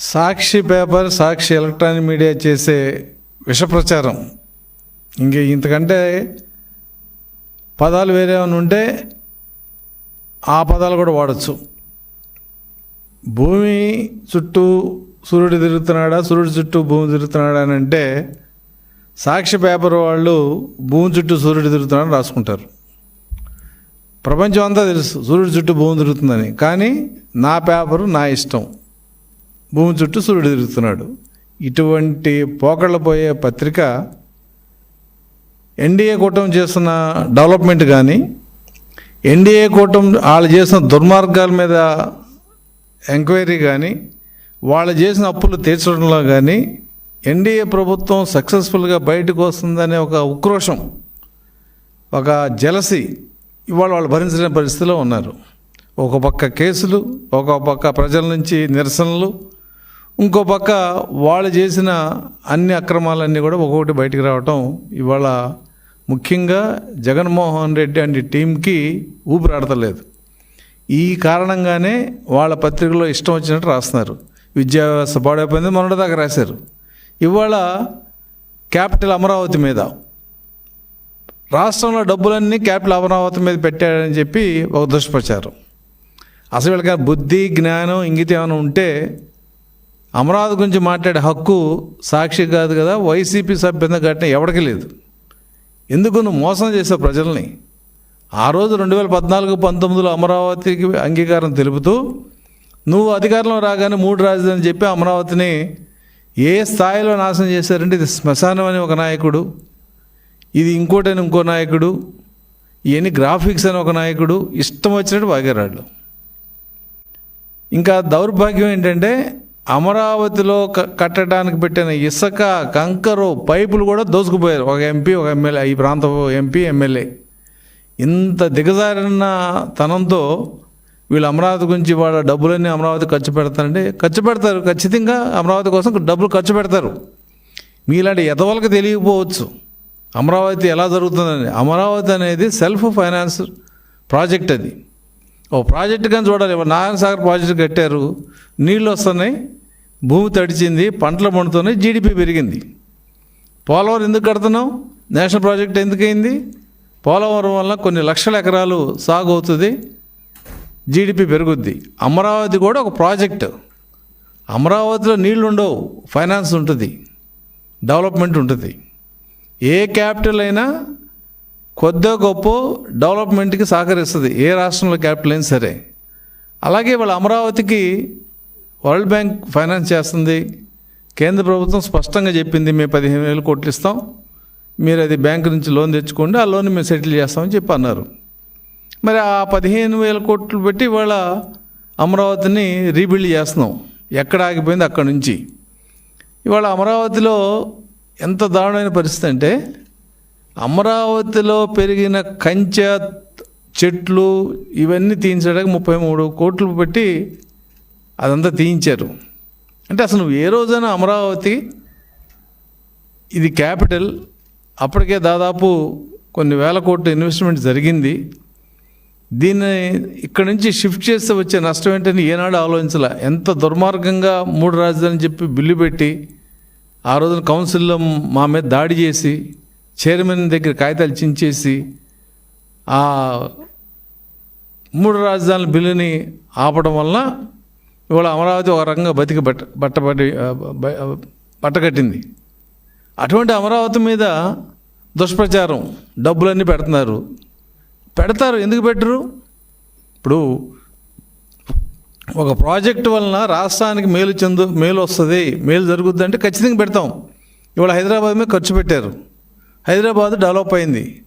Sakshi paper Sakshi electronic media చేసే విష ప్రచారం ఇంక ఇంతకంటే పదాలు వేరే ఉంటే ఆ పదాలు కూడా వాడచ్చు. భూమి చుట్టూ సూర్యుడు తిరుగుతున్నాడా సూర్యుడు చుట్టూ భూమి తిరుగుతున్నాడా అని అంటే సాక్షి పేపర్ వాళ్ళు భూమి చుట్టూ సూర్యుడు తిరుగుతున్నాడని రాసుకుంటారు. ప్రపంచం అంతా తెలుసు సూర్యుడు చుట్టూ భూమి తిరుగుతుందని. కానీ నా పేపరు నా ఇష్టం. భూమి చుట్టూ సూర్యుడు తిరుగుతున్నాడు. ఇటువంటి పోకళ్ళ పోయే పత్రిక ఎన్డీఏ కూటమి చేస్తున్న డెవలప్మెంట్ కానీ ఎన్డీఏ కూటమి వాళ్ళు చేసిన దుర్మార్గాల మీద ఎంక్వైరీ కానీ వాళ్ళు చేసిన అప్పులు తీర్చడంలో కానీ ఎన్డీఏ ప్రభుత్వం సక్సెస్ఫుల్గా బయటకు వస్తుందనే ఒక ఉక్రోషం ఒక జలసి ఇవాళ వాళ్ళు భరించలేని పరిస్థితిలో ఉన్నారు. ఒక పక్క కేసులు ఒక పక్క ప్రజల నుంచి నిరసనలు ఇంకో పక్క వాళ్ళు చేసిన అన్ని అక్రమాలన్నీ కూడా ఒక్కొక్కటి బయటికి రావటం ఇవాళ ముఖ్యంగా జగన్మోహన్ రెడ్డి అండ్ టీంకి ఊపిరాడతలేదు. ఈ కారణంగానే వాళ్ళ పత్రికలో ఇష్టం వచ్చినట్టు రాస్తున్నారు. విద్యా వ్యవస్థ పాడైపోయింది మొన్నటిదాకా రాశారు. ఇవాళ క్యాపిటల్ అమరావతి మీద రాష్ట్రంలో డబ్బులన్నీ క్యాపిటల్ అమరావతి మీద పెట్టాడని చెప్పి ఒక దుష్ప్రచారం. అసలు వీళ్ళకి బుద్ధి జ్ఞానం ఇంగితం ఏమైనా ఉంటే అమరావతి గురించి మాట్లాడే హక్కు సాక్షి కాదు కదా వైసీపీ సభ్యత ఘటన ఎవడికి లేదు. ఎందుకు నువ్వు మోసం చేసావు ప్రజల్ని? ఆ రోజు రెండు వేల పద్నాలుగు పంతొమ్మిదిలో అమరావతికి అంగీకారం తెలుపుతూ నువ్వు అధికారంలో రాగానే మూడు రాజధాని చెప్పి అమరావతిని ఏ స్థాయిలో నాశనం చేశారంటే ఇది శ్మశానం అని ఒక నాయకుడు ఇది ఇంకోటని ఇంకో నాయకుడు ఇవన్నీ గ్రాఫిక్స్ అని ఒక నాయకుడు ఇష్టం వచ్చినట్టు వాగారాళ్ళు ఇంకా దౌర్భాగ్యం ఏంటంటే అమరావతిలో క- కట్టడానికి పెట్టిన ఇసుక కంకరు పైపులు కూడా దోసుకుపోయారు. ఒక ఎంపీ ఒక ఎమ్మెల్యే ఈ ప్రాంత ఎంపీ ఎమ్మెల్యే ఇంత దిగజారిన తనంతో వీళ్ళు అమరావతి గురించి వాళ్ళ డబ్బులన్నీ అమరావతి ఖర్చు పెడతారంటే ఖర్చు పెడతారు. ఖచ్చితంగా అమరావతి కోసం డబ్బులు ఖర్చు పెడతారు. మీలాంటి ఎదవలకు తెలియకపోవచ్చు. అమరావతి ఎలా జరుగుతుందని అమరావతి అనేది సెల్ఫ్ ఫైనాన్స్ ప్రాజెక్ట్ అది. ఓ ప్రాజెక్ట్ కానీ చూడాలి. నారాయణ సాగర్ ప్రాజెక్ట్ కట్టారు నీళ్ళు వస్తున్నాయి భూమి తడిచింది పంటలు పండుతున్నాయి జీడిపి పెరిగింది. పోలవరం ఎందుకు కడుతున్నాం నేషనల్ ప్రాజెక్ట్ ఎందుకైంది? పోలవరం వల్ల కొన్ని లక్షల ఎకరాలు సాగు అవుతుంది జీడిపి పెరుగుద్ది. అమరావతి కూడా ఒక ప్రాజెక్ట్. అమరావతిలో నీళ్ళు ఉండవు ఫైనాన్స్ ఉంటుంది డెవలప్మెంట్ ఉంటుంది. ఏ క్యాపిటల్ అయినా కొద్దో గొప్ప డెవలప్మెంట్కి సహకరిస్తుంది ఏ రాష్ట్రంలో క్యాపిటల్ అయినా సరే. అలాగే వాళ్ళ అమరావతికి వరల్డ్ బ్యాంక్ ఫైనాన్స్ చేస్తుంది. కేంద్ర ప్రభుత్వం స్పష్టంగా చెప్పింది మేము పదిహేను వేలు కోట్లు ఇస్తాం. మీరు అది బ్యాంక్ నుంచి లోన్ తెచ్చుకోండి ఆ లోన్ మేము సెటిల్ చేస్తామని చెప్పి అన్నారు. మరి ఆ పదిహేను వేల కోట్లు పెట్టి ఇవాళ అమరావతిని రీబిల్డ్ చేస్తున్నాం. ఎక్కడ ఆగిపోయింది? అక్కడి నుంచి. ఇవాళ అమరావతిలో ఎంత దారుణమైన పరిస్థితి అంటే అమరావతిలో పెరిగిన కంచె చెట్లు ఇవన్నీ తీయించడానికి ముప్పై మూడు కోట్లు పెట్టి అదంతా తీయించారు. అంటే అసలు నువ్వు ఏ రోజైనా అమరావతి ఇది క్యాపిటల్ అప్పటికే దాదాపు కొన్ని వేల కోట్ల ఇన్వెస్ట్మెంట్ జరిగింది. దీన్ని ఇక్కడ నుంచి షిఫ్ట్ చేస్తే వచ్చే నష్టం ఏంటని ఏనాడు ఆలోచించలే. ఎంత దుర్మార్గంగా మూడు రాజధాని చెప్పి బిల్లు పెట్టి ఆ రోజున కౌన్సిల్లో మా మీద దాడి చేసి చైర్మన్ దగ్గర కాగితాలు చించేసి ఆ మూడు రాజధానుల బిల్లుని ఆపడం వల్ల ఇవాళ అమరావతి ఒక రకంగా బతికి బట్ట బట్టబడి బ- బట్టకట్టింది అటువంటి అమరావతి మీద దుష్ప్రచారం డబ్బులన్నీ పెడుతున్నారు. పెడతారు ఎందుకు పెట్టరు? ఇప్పుడు ఒక ప్రాజెక్ట్ వలన రాష్ట్రానికి మేలు చెందు మేలు వస్తుంది మేలు జరుగుద్ది అంటే ఖచ్చితంగా పెడతాం. ఇవాళ హైదరాబాద్ మీద ఖర్చు పెట్టారు. హైదరాబాద్ డెవలప్ అయింది.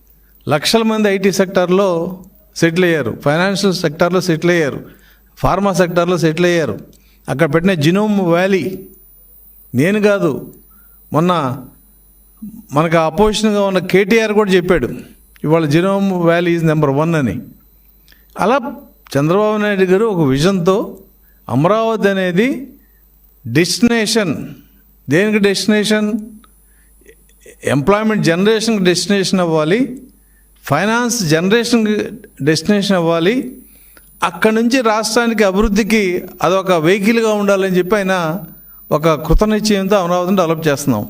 లక్షల మంది ఐటీ సెక్టార్లో సెటిల్ అయ్యారు. ఫైనాన్షియల్ సెక్టార్లో సెటిల్ అయ్యారు. ఫార్మా సెక్టార్లో సెటిల్ అయ్యారు. అక్కడ పెట్టిన జినోమ్ వ్యాలీ. నేను కాదు మొన్న మనకు అపోజిషన్గా ఉన్న కేటీఆర్ కూడా చెప్పాడు ఇవాళ genome valley is number one అని. అలా చంద్రబాబు నాయుడు గారు ఒక విజన్తో అమరావతి అనేది డెస్టినేషన్. దేనికి డెస్టినేషన్? ఎంప్లాయ్మెంట్ జనరేషన్కి డెస్టినేషన్ అవ్వాలి ఫైనాన్స్ జనరేషన్కి డెస్టినేషన్ అవ్వాలి అక్కడి నుంచి రాష్ట్రానికి అభివృద్ధికి అదొక వెహికల్గా ఉండాలని చెప్పి ఆయన ఒక కృతనిశ్చయంతో అమరావతిని డెవలప్ చేస్తున్నాం.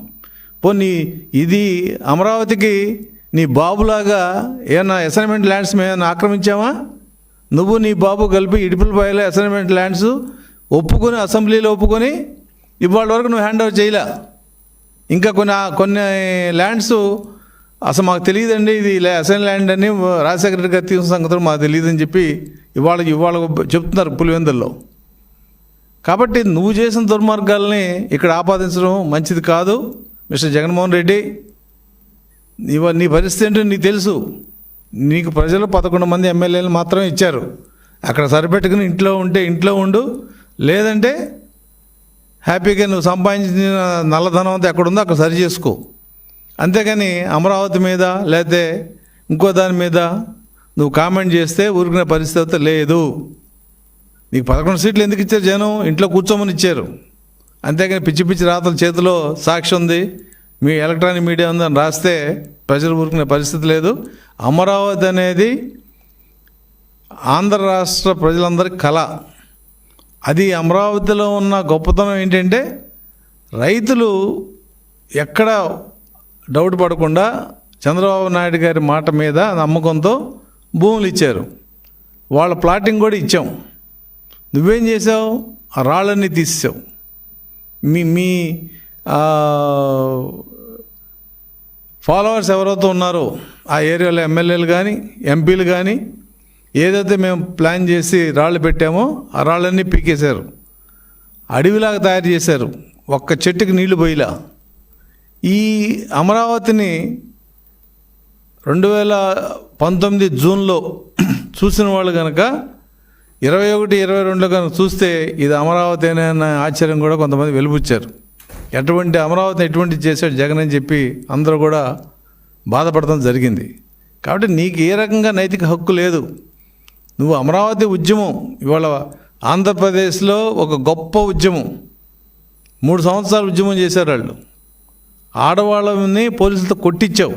పోనీ ఇది అమరావతికి నీ బాబులాగా ఏమైనా అసైన్మెంట్ ల్యాండ్స్ మేమైనా ఆక్రమించామా? నువ్వు నీ బాబు కలిపి ఇడుపులపాయలో అసైన్మెంట్ ల్యాండ్స్ ఒప్పుకొని అసెంబ్లీలో ఒప్పుకొని ఇవాళ వరకు నువ్వు హ్యాండ్ ఓవర్ చేయలే. ఇంకా కొన్ని కొన్ని ల్యాండ్స్ అసలు మాకు తెలియదండి ఇది లే- అసైన్ ల్యాండ్ అని రాజశేఖర రెడ్డి గారు తీసిన సంగతులు మాకు తెలియదని చెప్పి ఇవాళ ఇవాళ చెప్తున్నారు పులివెందుల్లో. కాబట్టి నువ్వు చేసిన దుర్మార్గాల్ని ఇక్కడ ఆపాదించడం మంచిది కాదు మిస్టర్ జగన్మోహన్ రెడ్డి. నీ నీ పరిస్థితి ఏంటో నీకు తెలుసు. నీకు ప్రజలు పదకొండు మంది ఎమ్మెల్యేలు మాత్రమే ఇచ్చారు. అక్కడ సరిపెట్టుకుని ఇంట్లో ఉంటే ఇంట్లో ఉండు లేదంటే హ్యాపీగా నువ్వు సంపాదించిన నల్లధనం అంతా ఎక్కడుందో అక్కడ సరి చేసుకో. అంతేగాని అమరావతి మీద లేకపోతే ఇంకో దాని మీద నువ్వు కామెంట్ చేస్తే ఊరుకునే పరిస్థితి లేదు. నీకు పదకొండు సీట్లు ఎందుకు ఇచ్చారు జనం? ఇంట్లో కూర్చోమని ఇచ్చారు. అంతేగాని పిచ్చి పిచ్చి రాతల చేతిలో సాక్షి ఉంది. మీ ఎలక్ట్రానిక్ మీడియా ఉందని రాస్తే ప్రజలు ఊరుకునే పరిస్థితి లేదు. అమరావతి అనేది ఆంధ్ర రాష్ట్ర ప్రజలందరి కళ. అది అమరావతిలో ఉన్న గొప్పతనం ఏంటంటే రైతులు ఎక్కడ డౌట్ పడకుండా చంద్రబాబు నాయుడు గారి మాట మీద నమ్మకంతో భూములు ఇచ్చారు. వాళ్ళ ప్లాటింగ్ కూడా ఇచ్చాం. నువ్వేం చేసావు ఆ రాళ్ళన్నీ తీసావు మీ మీ ఫాలోవర్స్ ఎవరైతే ఉన్నారో ఆ ఏరియాలో ఎమ్మెల్యేలు కానీ ఎంపీలు కానీ ఏదైతే మేము ప్లాన్ చేసి రాళ్ళు పెట్టామో ఆ రాళ్ళన్నీ పీకేశారు. అడవిలాగా తయారు చేశారు. ఒక్క చెట్టుకి నీళ్ళు పోయిలా. ఈ అమరావతిని రెండు వేల పంతొమ్మిది జూన్లో చూసిన వాళ్ళు కనుక ఇరవై ఒకటి ఇరవై రెండులో కనుక చూస్తే ఇది అమరావతి అనే ఆశ్చర్యం కూడా కొంతమంది వెలుపుచ్చారు ఎటువంటి అమరావతి ఎటువంటి చేశాడు జగన్ అని చెప్పి అందరూ కూడా బాధపడటం జరిగింది. కాబట్టి నీకు ఏ రకంగా నైతిక హక్కు లేదు. నువ్వు అమరావతి ఉద్యమం ఇవాళ ఆంధ్రప్రదేశ్లో ఒక గొప్ప ఉద్యమం. మూడు సంవత్సరాలు ఉద్యమం చేశారు వాళ్ళు. ఆడవాళ్ళని పోలీసులతో కొట్టించావు.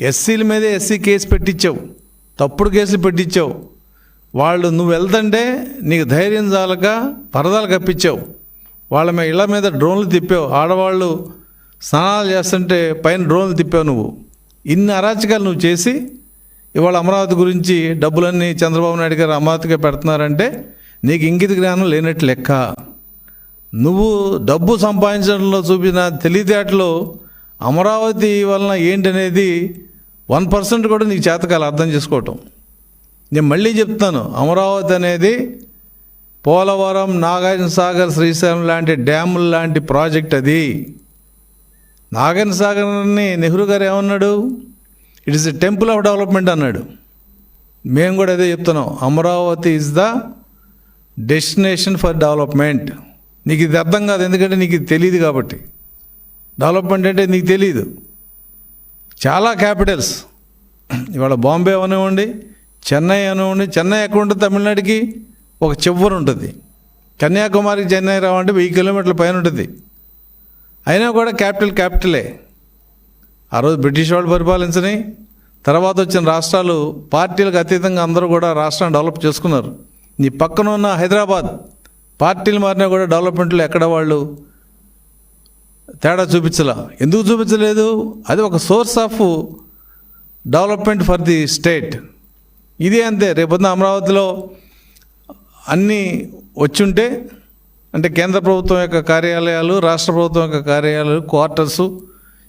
ఎస్సీల మీదే ఎస్సీ కేసు పెట్టించావు. తప్పుడు కేసులు పెట్టించావు. వాళ్ళు నువ్వు వెళ్తుంటే నీకు ధైర్యం చాలక పరదాలు కప్పించావు. వాళ్ళ మీద ఇళ్ళ మీద డ్రోన్లు తిప్పావు. ఆడవాళ్ళు స్నానాలు చేస్తుంటే పైన డ్రోన్లు తిప్పావు నువ్వు. ఇన్ని అరాచకాలు నువ్వు చేసి ఇవాళ అమరావతి గురించి డబ్బులన్నీ చంద్రబాబు నాయుడు గారు అమరావతిగా పెడుతున్నారంటే నీకు ఇంగిత జ్ఞానం లేనట్టు లెక్క. నువ్వు డబ్బు సంపాదించడంలో చూపిన తెలివితేటలు అమరావతి వలన ఏంటనేది వన్ పర్సెంట్ కూడా నీకు చేతకాలి అర్థం చేసుకోవటం. నేను మళ్ళీ చెప్తాను అమరావతి అనేది పోలవరం నాగార్జున సాగర్ శ్రీశైలం లాంటి డ్యాములు లాంటి ప్రాజెక్ట్ అది. నాగార్జున సాగర్ని నెహ్రూ గారు ఏమన్నాడు? It is a temple of development అన్నాడు. మేము కూడా అదే చెప్తున్నాం Amaravati is the destination for development నీకు ఇది అర్థం కాదు ఎందుకంటే నీకు ఇది తెలియదు కాబట్టి. డెవలప్మెంట్ అంటే నీకు తెలియదు చాలా క్యాపిటల్స్. ఇవాళ బాంబే అనివ్వండి చెన్నై అనివ్వండి చెన్నై ఎక్కడ ఉంటుంది తమిళనాడుకి ఒక చివరి ఉంటుంది. కన్యాకుమారికి చెన్నై రావంటే వెయ్యి కిలోమీటర్ల పైన ఉంటుంది. అయినా కూడా క్యాపిటల్ క్యాపిటలే. ఆ రోజు బ్రిటిష్ వాళ్ళు పరిపాలించని తర్వాత వచ్చిన రాష్ట్రాలు పార్టీలకు అతీతంగా అందరూ కూడా రాష్ట్రాన్ని డెవలప్ చేసుకున్నారు. నీ పక్కన ఉన్న హైదరాబాద్ పార్టీలు మారినా కూడా డెవలప్మెంట్లో ఎక్కడ వాళ్ళు తేడా చూపించలా. ఎందుకు చూపించలేదు? అది ఒక source of development for the state. ఇదే అంతే. రేపొద్దున అమరావతిలో అన్నీ వచ్చుంటే అంటే కేంద్ర ప్రభుత్వం యొక్క కార్యాలయాలు రాష్ట్ర ప్రభుత్వం యొక్క కార్యాలయాలు క్వార్టర్స్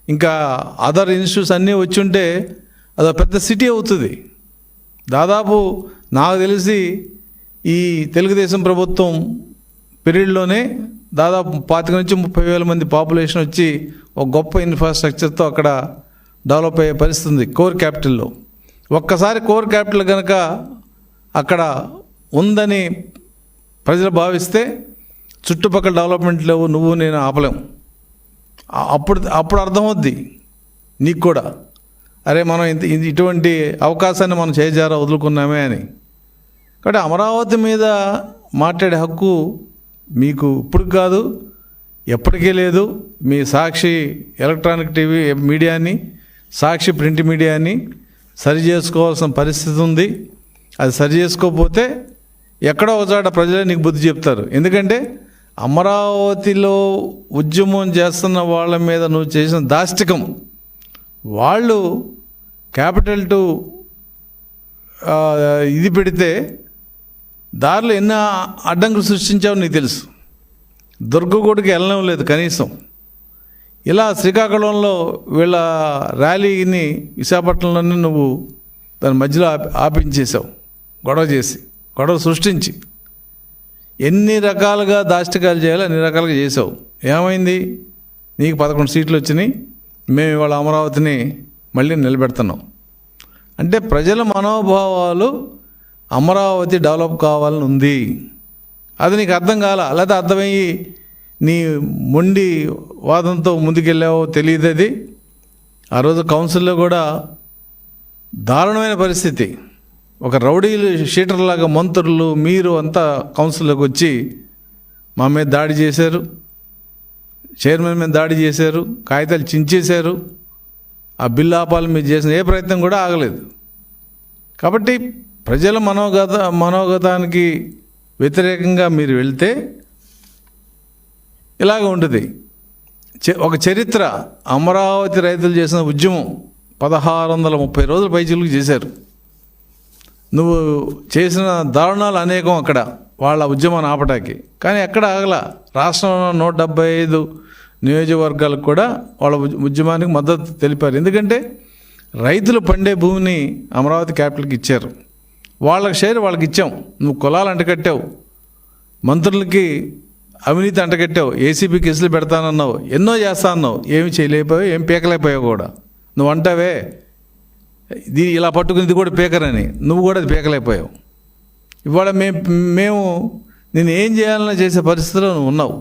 ఇంకా అదర్ ఇన్స్టిట్యూట్స్ అన్నీ వచ్చుంటే అది పెద్ద సిటీ అవుతుంది. దాదాపు నాకు తెలిసి ఈ తెలుగుదేశం ప్రభుత్వం పీరియడ్లోనే దాదాపు పాతిక నుంచి ముప్పై వేల మంది పాపులేషన్ వచ్చి ఒక గొప్ప ఇన్ఫ్రాస్ట్రక్చర్తో అక్కడ డెవలప్ అయ్యే పరిస్థితి ఉంది కోర్ క్యాపిటల్లో. ఒక్కసారి కోర్ క్యాపిటల్ కనుక అక్కడ ఉందని ప్రజలు భావిస్తే చుట్టుపక్కల డెవలప్మెంట్ లేవు నువ్వు నేను ఆపలేం. అప్పుడు అప్పుడు అర్థమవుద్ది నీకు కూడా. అరే మనం ఇంత ఇది- ఇటువంటి అవకాశాన్ని మనం చేజారా వదులుకున్నామే అని. కాబట్టి అమరావతి మీద మాట్లాడే హక్కు మీకు ఇప్పుడు కాదు ఎప్పటికీ లేదు. మీ సాక్షి ఎలక్ట్రానిక్ టీవీ మీడియాని సాక్షి ప్రింట్ మీడియాని సరి చేసుకోవాల్సిన పరిస్థితి ఉంది. అది సరి చేసుకోకపోతే ఎక్కడో ఒకచోట ప్రజలే నీకు బుద్ధి చెప్తారు. ఎందుకంటే అమరావతిలో ఉద్యమం చేస్తున్న వాళ్ళ మీద నువ్వు చేసిన దాష్టికం. వాళ్ళు క్యాపిటల్ టు ఇది పెడితే దారిలో ఎన్ని అడ్డంకులు సృష్టించావు నీకు తెలుసు. దుర్గగూడికి వెళ్ళడం లేదు కనీసం. ఇలా శ్రీకాకుళంలో వీళ్ళ ర్యాలీని విశాఖపట్నంలోనే నువ్వు దాని మధ్యలో ఆపి ఆపించేశావు. గొడవ చేసి గొడవ సృష్టించి. ఎన్ని రకాలుగా దాష్టికాలు చేయాలో అన్ని రకాలుగా చేసావు ఏమైంది? నీకు పదకొండు సీట్లు వచ్చినాయి. మేము ఇవాళ అమరావతిని మళ్ళీ నిలబెడుతున్నాం. అంటే ప్రజల మనోభావాలు అమరావతి డెవలప్ కావాలని ఉంది అది నీకు అర్థం కాల లేదా అర్థమయ్యి నీ మొండి వాదంతో ముందుకెళ్ళావో తెలియదు అది. ఆ రోజు కౌన్సిల్లో కూడా దారుణమైన పరిస్థితి. ఒక రౌడీలు షీటర్లాగా మంత్రులు మీరు అంతా కౌన్సిల్లోకి వచ్చి మా మీద దాడి చేశారు. చైర్మన్ మీద దాడి చేశారు కాగితాలు చించేశారు. ఆ బిల్లు ఆపాలని మీరు చేసిన ఏ ప్రయత్నం కూడా ఆగలేదు. కాబట్టి ప్రజల మనోగత మనోగతానికి వ్యతిరేకంగా మీరు వెళ్తే ఇలాగ ఉంటుంది. ఒక చరిత్ర అమరావతి రైతులు చేసిన ఉద్యమం పదహారు వందల ముప్పై రోజులు పైచిలకు చేశారు. నువ్వు చేసిన దారుణాలు అనేకం అక్కడ వాళ్ళ ఉద్యమాన్ని ఆపటానికి. కానీ ఎక్కడ ఆగల రాష్ట్రంలో నూట డెబ్బై ఐదు నియోజకవర్గాలకు కూడా వాళ్ళ ఉద్యమానికి మద్దతు తెలిపారు. ఎందుకంటే రైతులు పండే భూమిని అమరావతి క్యాపిటల్కి ఇచ్చారు. వాళ్ళకి షేర్ వాళ్ళకి ఇచ్చాం. నువ్వు కులాలు అంటకట్టావు మంత్రులకి అవినీతి అంటకట్టావు ఏసీబీ కేసులు పెడతానన్నావు. ఎన్నో చేస్తా అన్నావు ఏమి చేయలేకపోయావు ఏం పీకలేకపోయావు కూడా. నువ్వు అంటావే ఇది ఇలా పట్టుకుని ఇది కూడా పీకరని. నువ్వు కూడా అది పీకలేకపోయావు. ఇవాళ మేము మేము నేను ఏం చేయాలని చేసే పరిస్థితిలో నువ్వు ఉన్నావు.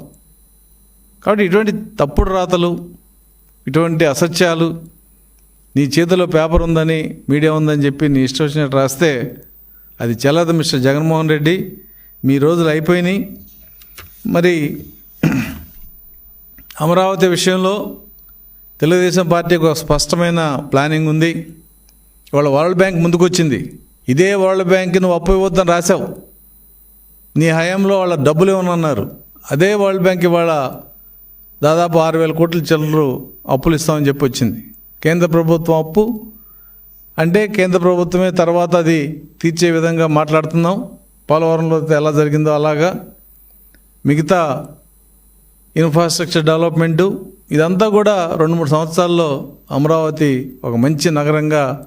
కాబట్టి ఇటువంటి తప్పుడు రాతలు ఇటువంటి అసత్యాలు నీ చేతిలో పేపర్ ఉందని మీడియా ఉందని చెప్పి నీ ఇష్టం వచ్చినట్టు రాస్తే అది చెల్లదు మిస్టర్ జగన్మోహన్ రెడ్డి. మీ రోజులు అయిపోయినాయి. మరి అమరావతి విషయంలో తెలుగుదేశం పార్టీకి ఒక స్పష్టమైన ప్లానింగ్ ఉంది. ఇవాళ వరల్డ్ బ్యాంక్ ముందుకొచ్చింది. ఇదే వరల్డ్ బ్యాంక్ నువ్వు అప్పు ఇవ్వద్దని రాశావు. నీ హయాంలో వాళ్ళ డబ్బులు ఇవ్వనన్నారు అదే వరల్డ్ బ్యాంక్ ఇవాళ దాదాపు ఆరు వేల కోట్ల చిల్లరు అప్పులు ఇస్తామని చెప్పి వచ్చింది కేంద్ర ప్రభుత్వం అప్పు అంటే కేంద్ర ప్రభుత్వమే తర్వాత అది తీర్చే విధంగా మాట్లాడుతున్నాం. పోలవరంలో ఎలా జరిగిందో అలాగా. మిగతా ఇన్ఫ్రాస్ట్రక్చర్ డెవలప్మెంటు ఇదంతా కూడా రెండు మూడు సంవత్సరాల్లో అమరావతి ఒక మంచి నగరంగా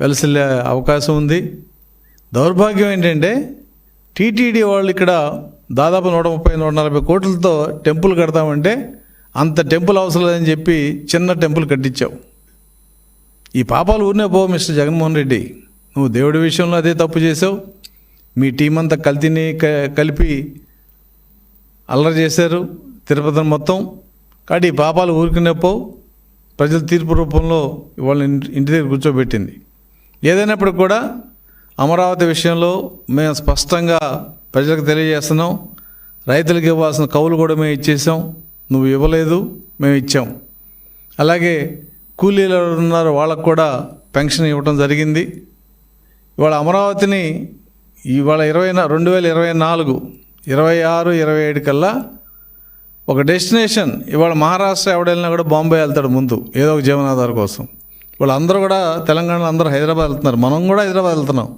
వెలసిల్లే అవకాశం ఉంది. దౌర్భాగ్యం ఏంటంటే టీటీడీ వాళ్ళు ఇక్కడ దాదాపు నూట ముప్పై నూట నలభై కోట్లతో టెంపుల్ కడతామంటే అంత టెంపుల్ అవసరం లేదని చెప్పి చిన్న టెంపుల్ కట్టించావు ఈ పాపాలు ఊరినే పో మిస్టర్ జగన్మోహన్ రెడ్డి. నువ్వు దేవుడి విషయంలో అదే తప్పు చేసావు మీ టీం అంతా కల్తీని క- కలిపి అల్లరి చేశారు తిరుపతిని మొత్తం. కాబట్టి ఈ పాపాలు ఊరికనే పోవు ప్రజల తీర్పు రూపంలో ఇవాళ ఇంటి దగ్గర కూర్చోబెట్టింది. ఏదైనప్పటికి కూడా అమరావతి విషయంలో మేము స్పష్టంగా ప్రజలకు తెలియజేస్తున్నాం. రైతులకు ఇవ్వాల్సిన కౌలు కూడా మేము ఇచ్చేసాం. నువ్వు ఇవ్వలేదు మేము ఇచ్చాం. అలాగే కూలీలు ఉన్నారు ఉన్నారో వాళ్ళకు కూడా పెన్షన్ ఇవ్వడం జరిగింది. ఇవాళ అమరావతిని ఇవాళ ఇరవై రెండు వేల ఇరవై నాలుగు ఇరవై ఆరు ఇరవై ఏడు కల్లా ఒక డెస్టినేషన్ ఇవాళ మహారాష్ట్ర ఎవడెళ్ళినా కూడా బాంబే వెళ్తాడు ముందు ఏదో ఒక జీవనాధార కోసం. వాళ్ళందరూ కూడా తెలంగాణలో అందరూ హైదరాబాద్ వెళ్తున్నారు. మనం కూడా హైదరాబాద్ వెళ్తున్నాం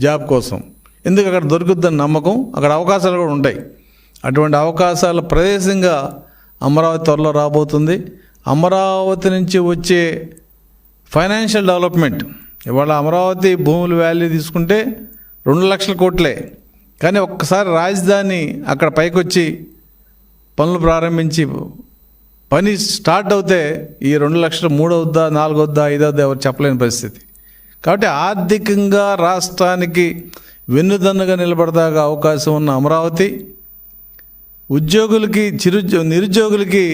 జాబ్ కోసం. ఎందుకు అక్కడ దొరుకుద్దని నమ్మకం? అక్కడ అవకాశాలు కూడా ఉంటాయి. అటువంటి అవకాశాల ప్రదేశంగా అమరావతి త్వరలో రాబోతుంది. అమరావతి నుంచి వచ్చే ఫైనాన్షియల్ డెవలప్మెంట్. ఇవాళ అమరావతి భూముల వాల్యూ తీసుకుంటే రెండు లక్షల కోట్లే. కానీ ఒక్కసారి రాజధాని అక్కడ పైకొచ్చి పనులు ప్రారంభించి పని స్టార్ట్ అవుతే ఈ రెండు లక్షలు మూడు అవుద్దా నాలుగు అవుద్దా ఐదు అవుద్దా ఎవరు చెప్పలేని పరిస్థితి. కాబట్టి ఆర్థికంగా రాష్ట్రానికి వెన్నుదన్నుగా నిలబడదాగా అవకాశం ఉన్న అమరావతి ఉద్యోగులకి చిరుద్యో నిరుద్యోగులకి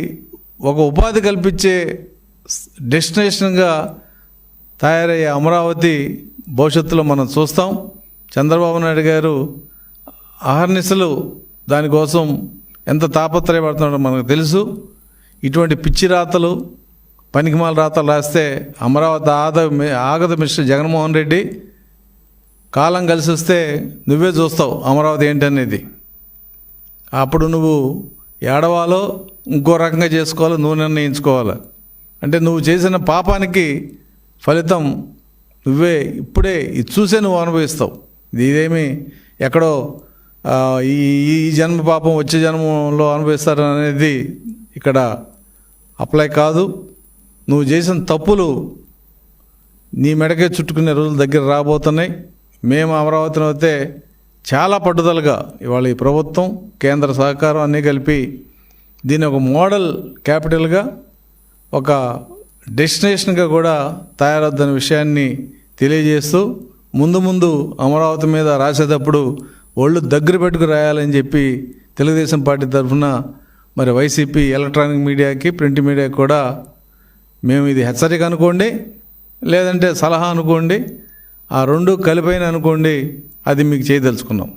ఒక ఉపాధి కల్పించే డెస్టినేషన్గా తయారయ్యే అమరావతి భవిష్యత్తులో మనం చూస్తాం. చంద్రబాబు నాయుడు గారు అహర్నిశలు దానికోసం ఎంత తాపత్రయపడుతున్నాడో మనకు తెలుసు. ఇటువంటి పిచ్చి రాతలు పనికిమాల రాతలు రాస్తే అమరావతి ఆద ఆగదు మిస్టర్ జగన్మోహన్ రెడ్డి కాలం కలిసి వస్తే నువ్వే చూస్తావు అమరావతి ఏంటనేది. అప్పుడు నువ్వు ఏడవాలో ఇంకో రకంగా చేసుకోవాలో నువ్వు నిర్ణయించుకోవాలి. అంటే నువ్వు చేసిన పాపానికి ఫలితం నువ్వే ఇప్పుడే ఇది చూసే నువ్వు అనుభవిస్తావు. ఇది ఇదేమి ఎక్కడో ఈ ఈ జన్మ పాపం వచ్చే జన్మలో అనుభవిస్తారు అనేది ఇక్కడ అప్లై కాదు. నువ్వు చేసిన తప్పులు నీ మెడకే చుట్టుకునే రోజులు దగ్గర రాబోతున్నాయి. మేము అమరావతిని అయితే చాలా పట్టుదలగా ఇవాళ ఈ ప్రభుత్వం కేంద్ర సహకారం అన్నీ కలిపి దీన్ని ఒక మోడల్ క్యాపిటల్గా ఒక డెస్టినేషన్గా కూడా తయారవుతున్న విషయాన్ని తెలియజేస్తూ ముందు ముందు అమరావతి మీద రాసేటప్పుడు ఒళ్ళు దగ్గర పెట్టుకు రాయాలని చెప్పి తెలుగుదేశం పార్టీ తరఫున మరి వైసీపీ ఎలక్ట్రానిక్ మీడియాకి ప్రింట్ మీడియాకి కూడా మేము ఇది హెచ్చరిక అనుకోండి లేదంటే సలహా అనుకోండి ఆ రెండు కలిపైన అనుకోండి అది మీకు చేయదలుచుకున్నాం.